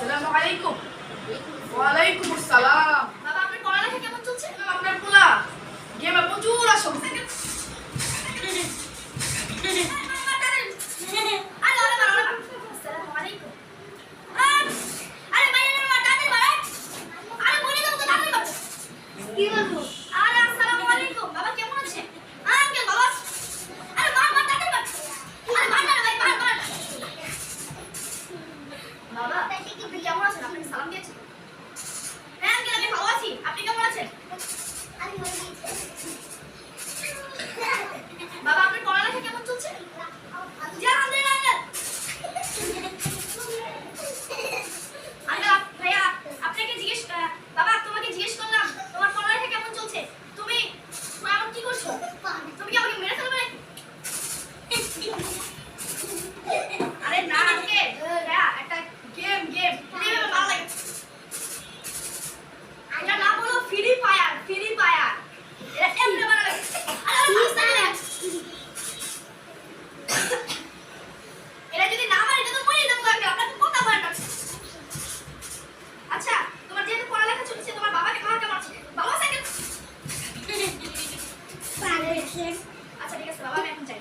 আসসালামু আলাইকুম। ওয়ালাইকুম আসসালাম আপনার পড়ালেখা কেমন চলছে? আপনার আপনি কেমন আছেন? আপনাকে সালাম দিয়েছেন? হ্যাঁ আঙ্কেল আমি ভালো আছি। আপনি কেমন আছেন? আমি বাবা, আপনার বাবা, তোমাকে জিজ্ঞেস করলাম, তোমার পড়ালেখা কেমন চলছে? তুমি এখন কি করছ? তুমি কি আমাকে আসেন আচ্ছা ঠিক আছে বাবা আমি এখন যাই।